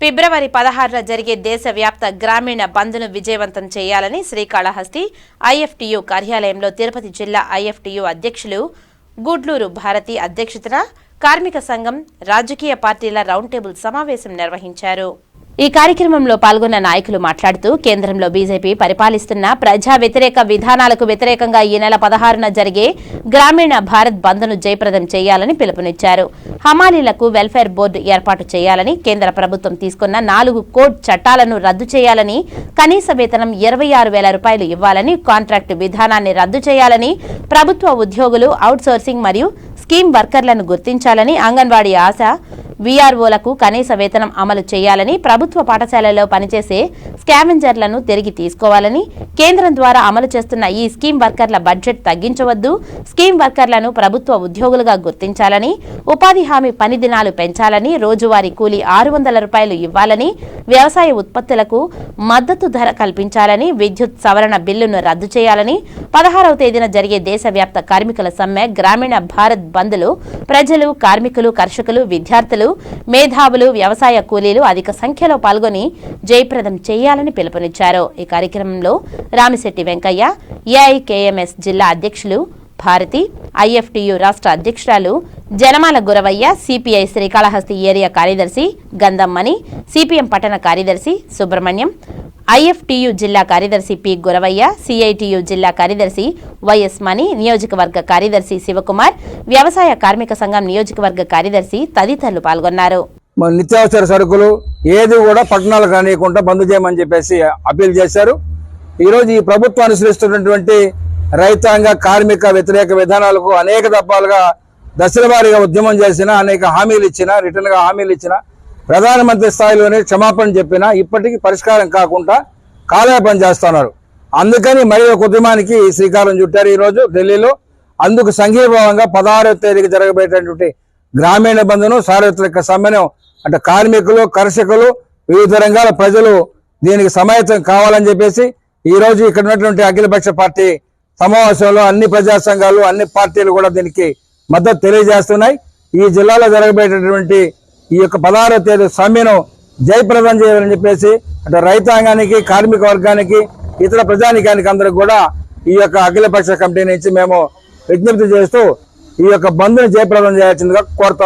ఫిబ్రవరి పదహారున జరిగే దేశవ్యాప్త గ్రామీణ బంద్ను విజయవంతం చేయాలని శ్రీకాళహస్తి ఐఎఫ్టియు కార్యాలయంలో తిరుపతి జిల్లా ఐఎఫ్టియు అధ్యక్షులు గుడ్లూరు భారతి అధ్యక్షతన కార్మిక సంఘం రాజకీయ పార్టీల రౌండ్ టేబుల్ సమావేశం నిర్వహించారు. ఈ కార్యక్రమంలో పాల్గొన్న నాయకులు మాట్లాడుతూ కేంద్రంలో బీజేపీ పరిపాలిస్తున్న ప్రజా వ్యతిరేక విధానాలకు వ్యతిరేకంగా ఈ నెల పదహారున జరిగే గ్రామీణ భారత్ బంద్ను జయప్రదం చేయాలని పిలుపునిచ్చారు. హమాలీలకు వెల్ఫేర్ బోర్డు ఏర్పాటు చేయాలని కేంద్ర ప్రభుత్వం తీసుకున్న నాలుగు కోడ్ చట్టాలను రద్దు చేయాలని కనీస వేతనం ఇరవై ఆరు వేల రూపాయలు ఇవ్వాలని కాంట్రాక్టు విధానాన్ని రద్దు చేయాలని ప్రభుత్వ ఉద్యోగులు అవుట్సోర్సింగ్ మరియు స్కీమ్ వర్కర్లను గుర్తించాలని అంగన్వాడీ ఆశ వీఆర్ఓలకు కనీస వేతనం అమలు చేయాలని ప్రభుత్వ పాఠశాలలో పనిచేసే స్కావెంజర్లను తిరిగి తీసుకోవాలని కేంద్రం ద్వారా అమలు చేస్తున్న ఈ స్కీమ్ వర్కర్ల బడ్జెట్ తగ్గించవద్దు. స్కీమ్ వర్కర్లను ప్రభుత్వ ఉద్యోగులుగా గుర్తించాలని ఉపాధి హామీ పని దినాలు పెంచాలని రోజువారీ కూలీ ఆరు వందల రూపాయలు ఇవ్వాలని వ్యవసాయ ఉత్పత్తులకు మద్దతు ధర కల్పించాలని విద్యుత్ సవరణ బిల్లును రద్దు చేయాలని పదహారవ తేదీన జరిగే దేశవ్యాప్త కార్మికుల సమ్మె గ్రామీణ భారత్ బంద్లు ప్రజలు కార్మికులు కర్షకులు విద్యార్థులు మేధావులు వ్యవసాయ కూలీలు అధిక సంఖ్యలో పాల్గొని జయప్రదం చేయాలని పిలుపునిచ్చారు. ఈ కార్యక్రమంలో రామిశెట్టి వెంకయ్య ఏఐకేఎంఎస్ జిల్లా అధ్యక్షులు భారతి ఐఎఫ్టియు రాష్ట్ర అధ్యక్షురాలు జనమాల గురవయ్య సిపిఐ శ్రీకాళహస్తి ఏరియా కార్యదర్శి గంధమ్మని సిపిఎం పట్టణ కార్యదర్శి సుబ్రహ్మణ్యం ఐఎఫ్టియు జిల్లా కార్యదర్శి పి. గురవయ్య సిఐటియు జిల్లా కార్యదర్శి వైఎస్ మణి నియోజకవర్గ కార్యదర్శి శివకుమార్ వ్యవసాయ కార్మిక సంఘం నియోజకవర్గ కార్యదర్శి తదితరులు పాల్గొన్నారు. నిత్యావసర సరుకులు ఏది కూడా పట్టణాలు కానియకుండా బంద్ చేయమని చెప్పేసి అప్పీల్ చేశారు. ఈరోజు ఈ ప్రభుత్వం అనుసరిస్తున్నటువంటి రైతాంగ కార్మిక వ్యతిరేక విధానాలకు అనేక దప్పాలుగా దశల వారీగా ఉద్యమం చేసిన అనేక హామీలు ఇచ్చిన రిటర్న్గా హామీలు ఇచ్చిన ప్రధానమంత్రి స్థాయిలోనే క్షమాపణ చెప్పినా ఇప్పటికీ పరిష్కారం కాకుండా కాలయాపన చేస్తున్నారు. అందుకని మరి ఒక శ్రీకారం చుట్టారు ఈరోజు ఢిల్లీలో. అందుకు సంఘీభావంగా పదహారవ తేదీకి జరగబోయేటటువంటి గ్రామీణ బంధును సార్వత్రిక సమ్మెను అంటే కార్మికులు కర్షకులు వివిధ రంగాల ప్రజలు దీనికి సమాయత్తం కావాలని చెప్పేసి ఈ రోజు ఇక్కడ ఉన్నటువంటి అఖిలపక్ష పార్టీ సమావేశంలో అన్ని ప్రజా సంఘాలు అన్ని పార్టీలు కూడా దీనికి మద్దతు తెలియజేస్తున్నాయి. ఈ జిల్లాలో జరగబోయేటటువంటి ఈ యొక్క పదహారవ తేదీ సమ్మెను జయప్రదం చేయాలని చెప్పేసి అంటే రైతాంగానికి కార్మిక వర్గానికి ఇతర ప్రజానికానికి అందరికి కూడా ఈ యొక్క అఖిలపక్ష కమిటీ నుంచి మేము విజ్ఞప్తి చేస్తూ ఈ యొక్క బంద్ను జయప్రదం చేయాల్సిందిగా కోరుతా